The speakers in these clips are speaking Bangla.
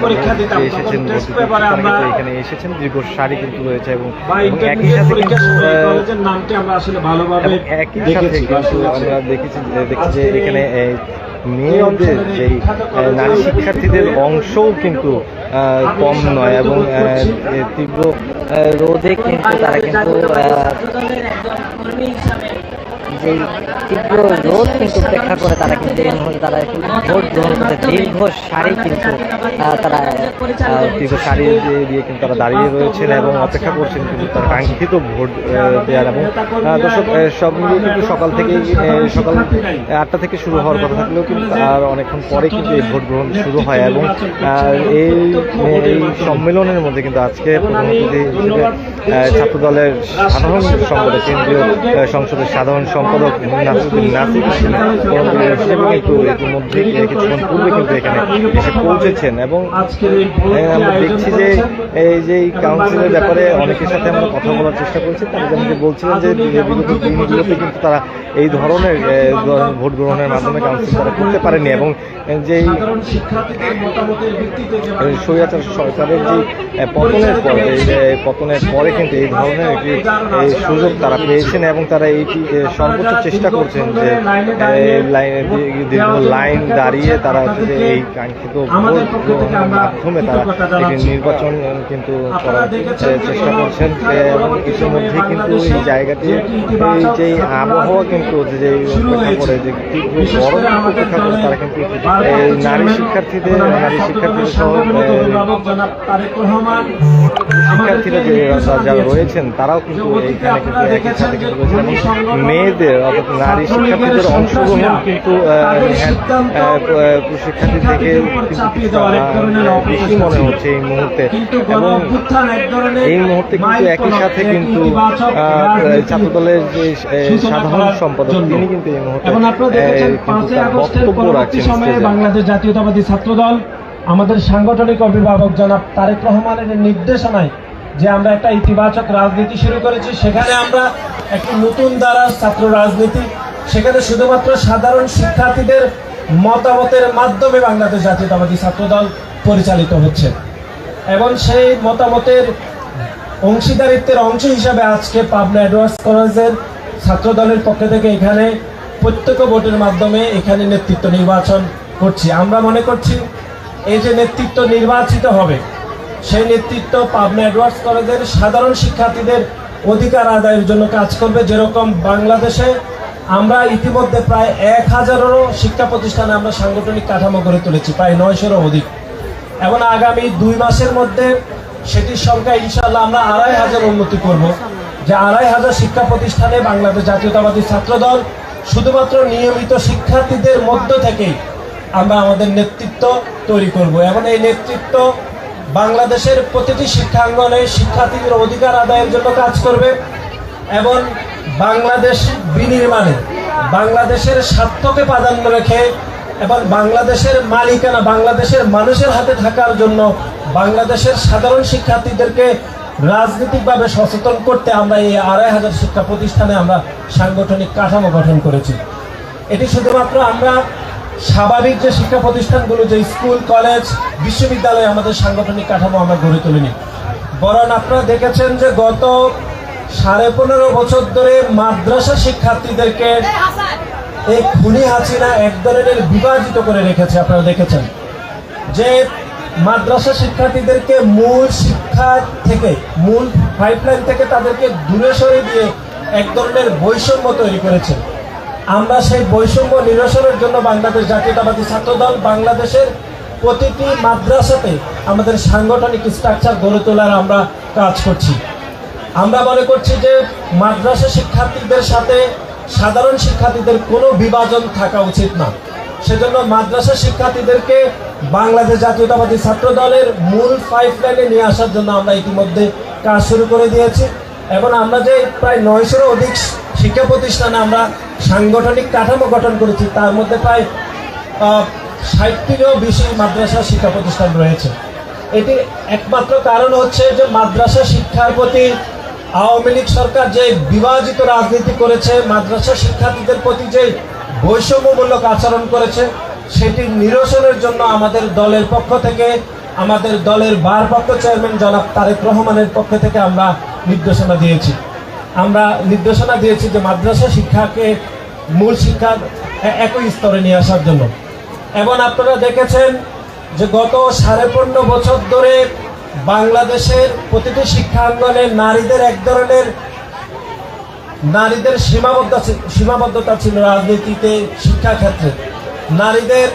পরীক্ষা দিতাম এসেছেন এখানে এসেছেন দীর্ঘ সারি কিন্তু রয়েছে এবং একই সাথে কলেজের নামটি আমরা আসলে ভালোভাবে একই সাথে দেখেছি। বা কিন্তু আমরা দেখেছি দেখছি যে এখানে মেয়েদের যেই নারী শিক্ষার্থীদের অংশও কিন্তু আহ, কম নয় এবং তীব্র রোদে কিন্তু তারা কিন্তু যে তীব্র রোদ কিন্তু উপেক্ষা করে তারা কিন্তু তারা ভোট গ্রহণ করতে দীর্ঘ সারি কিন্তু তারা দীর্ঘ সারি দিয়ে কিন্তু তারা দাঁড়িয়ে রয়েছেন এবং অপেক্ষা করছেন কিন্তু তার কাঙ্ক্ষিত ভোট দেওয়ার এবং দর্শক সব মিলিয়ে কিন্তু সকাল থেকেই সকাল আটটা থেকে শুরু হওয়ার কথা থাকলেও কিন্তু আর অনেকক্ষণ পরে কিন্তু এই ভোট গ্রহণ শুরু হয় এবং এই এই সম্মেলনের মধ্যে কিন্তু আজকে প্রধান অতিথি ছাত্র দলের সাধারণ সম্পাদক কেন্দ্রীয় সংসদের সাধারণ সম্পাদক নাসিরুদ্দিন নাসির এবং কিন্তু ইতিমধ্যে কিছুক্ষণ পূর্বে কিন্তু এখানে এসে পৌঁছেছেন এবং আমরা দেখছি যে এই যে কাউন্সিলের ব্যাপারে অনেকের সাথে আমরা কথা বলার চেষ্টা করছি। তারা যেমন বলছিলেন যে বিগত দিনগুলোতে কিন্তু তারা এই ধরনের ভোট গ্রহণের মাধ্যমে কাউন্সিল তারা করতে পারেনি এবং যে এই সাধারণ শিক্ষার্থীদের মতামতের ভিত্তিতে যে এই স্বৈরাচার সরকারের যে পতনের পর এই পতনের পরে কিন্তু এই ধরনের একটি সুযোগ তারা পেয়েছেন এবং তারা এইটি এ, সর্বোচ্চ চেষ্টা করছেন যে লাইনে দীর্ঘ লাইন দাঁড়িয়ে তারা হচ্ছে যে এই কাঙ্ক্ষিত মাধ্যমে তারা একটি নির্বাচন কিন্তু করার চেষ্টা করছেন এবং ইতিমধ্যে কিন্তু এই জায়গাটি এই যে আবহাওয়া কিন্তু যে অপেক্ষা করে যে গরম অপেক্ষা করে তারা কিন্তু নারী শিক্ষার্থীদের নারী শিক্ষার্থীদের সহ শিক্ষার্থীরা যে যারা রয়েছেন তারাও কিন্তু এইখানে কিন্তু একই সাথে কিন্তু মেয়েদের অর্থাৎ নারী শিক্ষার্থীদের অংশগ্রহণ কিন্তু হ্যাঁ, শিক্ষার্থী থেকে বেশি মনে হচ্ছে এই মুহূর্তে। এবং এই মুহূর্তে কিন্তু একই সাথে কিন্তু ছাত্রদলের যে সাধারণ সম্পাদক তিনি কিন্তু এই মুহূর্তে কিন্তু তার বক্তব্য রাখছেন বাংলাদেশ জাতীয়তাবাদী ছাত্রদল আমাদের সাংগঠনিক অভিভাবক জনাব তারেক রহমানের নির্দেশনায় যে আমরা একটা ইতিবাচক রাজনীতি শুরু করেছি সেখানে আমরা একটি নতুন দ্বারা ছাত্র রাজনীতি। সেখানে শুধুমাত্র সাধারণ শিক্ষার্থীদের মতামতের মাধ্যমে বাংলাদেশ জাতীয়তাবাদী ছাত্রদল পরিচালিত হচ্ছে। এবং সেই মতামতের অংশীদারিত্বের অংশ হিসাবে আজকে পাবনা অ্যাডভান্স কলেজের ছাত্র দলের পক্ষ থেকে এখানে প্রত্যক্ষ ভোটের মাধ্যমে এখানে নেতৃত্ব নির্বাচন করছি। আমরা মনে করছি এই যে নেতৃত্ব নির্বাচিত হবে, সেই নেতৃত্ব পাবনা অ্যাডভান্স কলেজের সাধারণ শিক্ষার্থীদের অধিকার আদায়ের জন্য কাজ করবে। যেরকম বাংলাদেশে আমরা ইতিমধ্যে প্রায় এক হাজারেরও শিক্ষা প্রতিষ্ঠানে আমরা সাংগঠনিক কাঠামো গড়ে তুলেছি, প্রায় নয়শোরও অধিক। এবং আগামী দুই মাসের মধ্যে সেটির সংখ্যা ইনশাল্লাহ আমরা আড়াই হাজার উন্নতি করব। যে আড়াই হাজার শিক্ষা প্রতিষ্ঠানে বাংলাদেশ জাতীয়তাবাদী ছাত্রদল শুধুমাত্র নিয়মিত শিক্ষার্থীদের মধ্য থেকেই আমরা আমাদের নেতৃত্ব তৈরি করব। এবং এই নেতৃত্ব বাংলাদেশের প্রতিটি শিক্ষাঙ্গনে শিক্ষার্থীদের অধিকার আদায়ের জন্য কাজ করবে এবং বাংলাদেশ বিনির্মাণে বাংলাদেশের স্বার্থকে প্রাধান্য রেখে এবং বাংলাদেশের মালিকানা বাংলাদেশের মানুষের হাতে থাকার জন্য বাংলাদেশের সাধারণ শিক্ষার্থীদেরকে রাজনৈতিকভাবে সচেতন করতে আমরা এই আড়াই হাজার শিক্ষা প্রতিষ্ঠানে আমরা সাংগঠনিক কাঠামো গঠন করেছি। এটি শুধুমাত্র আমরা স্বাভাবিক যে শিক্ষা প্রতিষ্ঠানগুলো যে স্কুল কলেজ বিশ্ববিদ্যালয়ে আমাদের সাংগঠনিক কাঠামো আমরা গড়ে তুলিনি। বরং আপনারা দেখেছেন যে গত সাড়ে পনেরো বছর ধরে মাদ্রাসা শিক্ষার্থীদেরকে এই খুনি হাসিনা এক ধরনের বিভাজিত করে রেখেছে আপনারা দেখেছেন। যে মাদ্রাসা শিক্ষার্থীদেরকে মূল শিক্ষা থেকে মূল পাইপলাইন থেকে তাদেরকে দূরে সরে দিয়ে এক ধরনের বৈষম্য তৈরি করেছে। আমরা সেই বৈষম্য নিরসনের জন্য বাংলাদেশ জাতীয়তাবাদী ছাত্রদল বাংলাদেশের প্রতিটি মাদ্রাসাতে আমাদের সাংগঠনিক স্ট্রাকচার গড়ে তোলার আমরা কাজ করছি। আমরা মনে করছি যে মাদ্রাসা শিক্ষার্থীদের সাথে সাধারণ শিক্ষার্থীদের কোনো বিভাজন থাকা উচিত না। সেজন্য মাদ্রাসা শিক্ষার্থীদেরকে বাংলাদেশ জাতীয়তাবাদী ছাত্র দলের মূল ফাইভ লাইনে নিয়ে আসার জন্য আমরা ইতিমধ্যে কাজ শুরু করে দিয়েছি। এবং আমরা যে প্রায় নয়শোরও অধিক শিক্ষা প্রতিষ্ঠানে আমরা সাংগঠনিক কাঠামো গঠন করেছি, তার মধ্যে প্রায় ষাটটিরও বেশি মাদ্রাসা শিক্ষা প্রতিষ্ঠান রয়েছে। এটি একমাত্র কারণ হচ্ছে যে মাদ্রাসা শিক্ষার প্রতি আওয়ামী লীগ সরকার যে বিভাজিত রাজনীতি করেছে, মাদ্রাসা শিক্ষার্থীদের প্রতি যে বৈষম্যমূলক আচরণ করেছে, সেটি নিরসনের জন্য আমাদের দলের পক্ষ থেকে, আমাদের দলের ভারপ্রাপ্ত চেয়ারম্যান জনাব তারেক রহমানের পক্ষ থেকে আমরা নির্দেশনা দিয়েছি। আমরা নির্দেশনা দিয়েছি যে মাদ্রাসা শিক্ষাকে মূল শিক্ষার একই স্তরে নিয়ে আসার জন্য। এবং আপনারা দেখেছেন যে গত সাড়ে পনেরো বছর ধরে বাংলাদেশের প্রতিটি শিক্ষা শিক্ষাঙ্গনে নারীদের এক ধরনের নারীদের সীমাবদ্ধ সীমাবদ্ধতা ছিল রাজনীতিতে, শিক্ষাক্ষেত্রে। নারীদের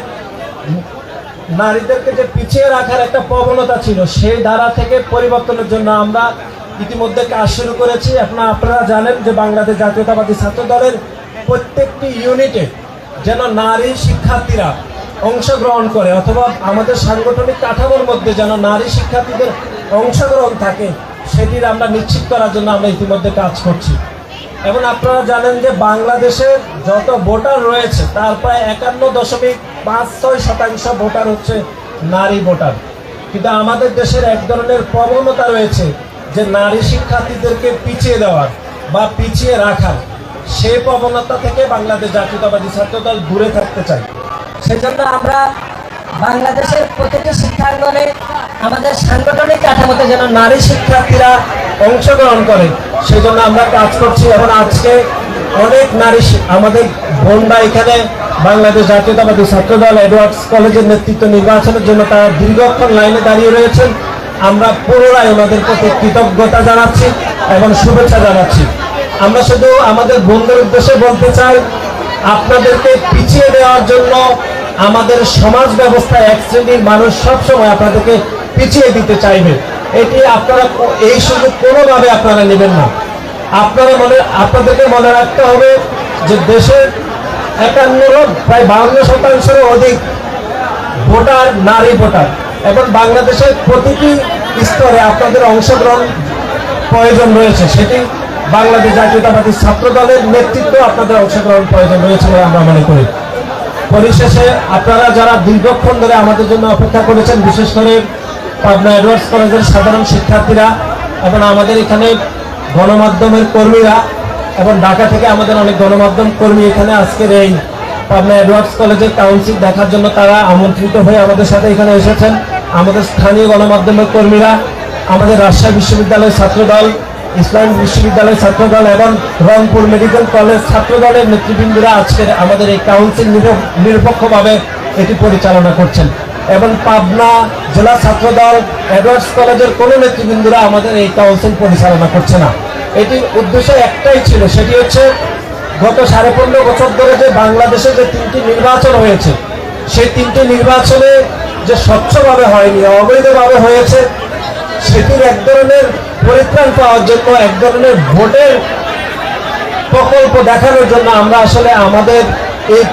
নারীদেরকে যে পিছিয়ে রাখার একটা প্রবণতা ছিল, সেই ধারা থেকে পরিবর্তনের জন্য আমরা ইতিমধ্যে কাজ শুরু করেছি। এখন আপনারা জানেন যে বাংলাদেশ জাতীয়তাবাদী ছাত্র দলের প্রত্যেকটি ইউনিটে যেন নারী শিক্ষার্থীরা অংশগ্রহণ করে অথবা আমাদের সাংগঠনিক কাঠামোর মধ্যে যেন নারী শিক্ষার্থীদের অংশগ্রহণ থাকে, সেটির আমরা নিশ্চিত করার জন্য আমরা ইতিমধ্যে কাজ করছি। এবং আপনারা জানেন যে বাংলাদেশের যত ভোটার রয়েছে, তার প্রায় একান্ন দশমিক পাঁচ ছয় শতাংশ ভোটার হচ্ছে নারী ভোটার। কিন্তু আমাদের দেশের এক ধরনের প্রবণতা রয়েছে যে নারী শিক্ষার্থীদেরকে পিছিয়ে দেওয়ার বা পিছিয়ে রাখার সেই প্রবণতা থেকে বাংলাদেশ জাতীয়তাবাদী ছাত্রদল দূরে থাকতে চায়। সেজন্য আমরা বাংলাদেশের প্রতিটি শিক্ষাঙ্গনে আমাদের সাংগঠনিক কাঠামোতে যেন নারী শিক্ষার্থীরা অংশগ্রহণ করে সেই জন্য আমরা কাজ করছি। এবং আজকে অনেক নারী আমাদের বোনরা এখানে বাংলাদেশ জাতীয়তাবাদী ছাত্রদল এডওয়ার্ডস কলেজের নেতৃত্ব নির্বাচনের জন্য তারা দীর্ঘক্ষণ লাইনে দাঁড়িয়ে রয়েছেন। আমরা পুনরায় ওনাদের প্রতি কৃতজ্ঞতা জানাচ্ছি এবং শুভেচ্ছা জানাচ্ছি। আমরা শুধু আমাদের বন্ধুর উদ্দেশ্যে বলতে চাই, আপনাদেরকে পিছিয়ে দেওয়ার জন্য আমাদের সমাজ ব্যবস্থায় এক শ্রেণির মানুষ সবসময় আপনাদেরকে পিছিয়ে দিতে চাইবে। এটি আপনারা এই সুযোগ কোনোভাবে আপনারা নেবেন না। আপনারা মনে, আপনাদেরকে মনে রাখতে হবে যে দেশের একান্ন প্রায় বাউন্ন শতাংশেরও অধিক ভোটার নারী ভোটার। এবং বাংলাদেশের প্রতিটি স্তরে আপনাদের অংশগ্রহণ প্রয়োজন রয়েছে। সেটি বাংলাদেশ জাতীয়তাবাদী ছাত্র দলের নেতৃত্ব আপনাদের অংশগ্রহণ প্রয়োজন রয়েছে বলে আমরা মনে করি। পরিশেষে আপনারা যারা দীর্ঘক্ষণ ধরে আমাদের জন্য অপেক্ষা করেছেন, বিশেষ করে পাবনা এডওয়ার্ডস কলেজের সাধারণ শিক্ষার্থীরা এবং আমাদের এখানে গণমাধ্যমের কর্মীরা এবং ঢাকা থেকে আমাদের অনেক গণমাধ্যম কর্মী এখানে আজকের এই পাবনা এডওয়ার্ডস কলেজের কাউন্সিল দেখার জন্য তারা আমন্ত্রিত হয়ে আমাদের সাথে এখানে এসেছেন। আমাদের স্থানীয় গণমাধ্যমের কর্মীরা, আমাদের রাজশাহী বিশ্ববিদ্যালয়ের ছাত্রদল ইসলামিক বিশ্ববিদ্যালয়ের ছাত্রদল এবং রংপুর মেডিকেল কলেজ ছাত্রদলের নেতৃবৃন্দরা আজকের আমাদের এই কাউন্সিল নিরপ- নিরপেক্ষভাবে এটি পরিচালনা করছেন। এবং পাবনা জেলা ছাত্রদল এডওয়ার্ডস কলেজের কোনো নেতৃবৃন্দরা আমাদের এই কাউন্সিল পরিচালনা করছে না। এটি উদ্দেশ্য একটাই ছিল, সেটি হচ্ছে গত সাড়ে পনেরো বছর ধরে যে বাংলাদেশে যে তিনটি নির্বাচন হয়েছে, সেই তিনটি নির্বাচনে যে স্বচ্ছভাবে হয়নি, অবৈধভাবে হয়েছে, সেটির এক ধরনের পরিত্রাণ পাওয়ার জন্য, এক ধরনের ভোটের প্রকল্প দেখানোর জন্য আমরা আসলে আমাদের এই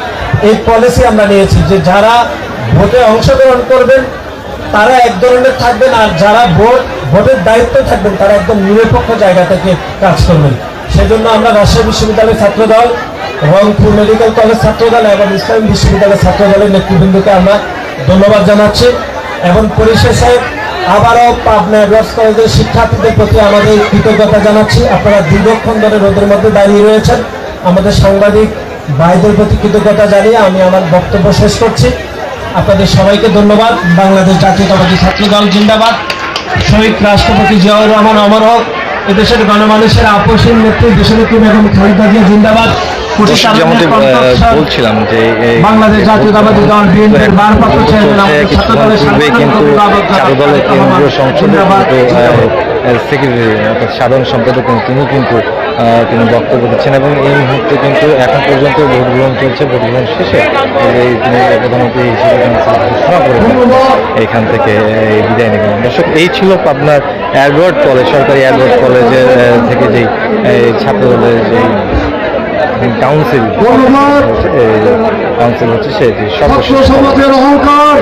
এই পলিসি আমরা নিয়েছি যে যারা ভোটে অংশগ্রহণ করবেন, তারা এক ধরনের থাকবেন আর যারা ভোট, ভোটের দায়িত্ব থাকবেন, তারা একদম নিরপেক্ষ জায়গা থেকে কাজ করবেন। সেজন্য আমরা রাজশাহী বিশ্ববিদ্যালয়ের ছাত্রদল, রংপুর মেডিকেল কলেজ ছাত্রদল এবং ইসলাম বিশ্ববিদ্যালয়ের ছাত্রদলের নেতৃবৃন্দকে আমরা ধন্যবাদ জানাচ্ছি। এবং পরিশেষে আবারও পাবনা এডওয়ার্ডস কলেজের শিক্ষার্থীদের প্রতি আমাদের কৃতজ্ঞতা জানাচ্ছি। আপনারা দীর্ঘক্ষণ ধরে রোদের মধ্যে দাঁড়িয়ে রয়েছেন। আমাদের সাংবাদিক ভাইদের প্রতি কৃতজ্ঞতা জানিয়ে আমি আমার বক্তব্য শেষ করছি। আপনাদের সবাইকে ধন্যবাদ। বাংলাদেশ জাতীয়তাবাদী ছাত্রদল জিন্দাবাদ। শহীদ রাষ্ট্রপতি জিয়াউর রহমান অমর হোক। এদেশের গণমানুষের আপসীন নেত্রী দেশনেত্রী বেগম খালেদা জিয়া জিন্দাবাদ। যেমনটি বলছিলাম যে বাংলাদেশ জাতীয়তাবাদী দল বিএনপির ভারপ্রাপ্ত চেয়ারম্যান আমাদের কিন্তু চারুদলের কেন্দ্রীয় সেক্রেটারি অর্থাৎ সাধারণ সম্পাদক তিনি কিন্তু তিনি বক্তব্য দিচ্ছেন এবং এই মুহূর্তে কিন্তু এখন পর্যন্ত ভোট গ্রহণ চলছে। ভোট গ্রহণ শেষে এই তিনি প্রধানমন্ত্রী হিসেবে ঘোষণা করেছেন এখান থেকে বিদায় নেবেন। দর্শক এই ছিল আপনার অ্যাডওয়ার্ড কলেজ সরকারি অ্যাডওয়ার্ড কলেজের থেকে যেই ছাত্রদলের যেই কাউন্সিল কাউন্সিল হচ্ছে সেটি সমাজের অহংকার।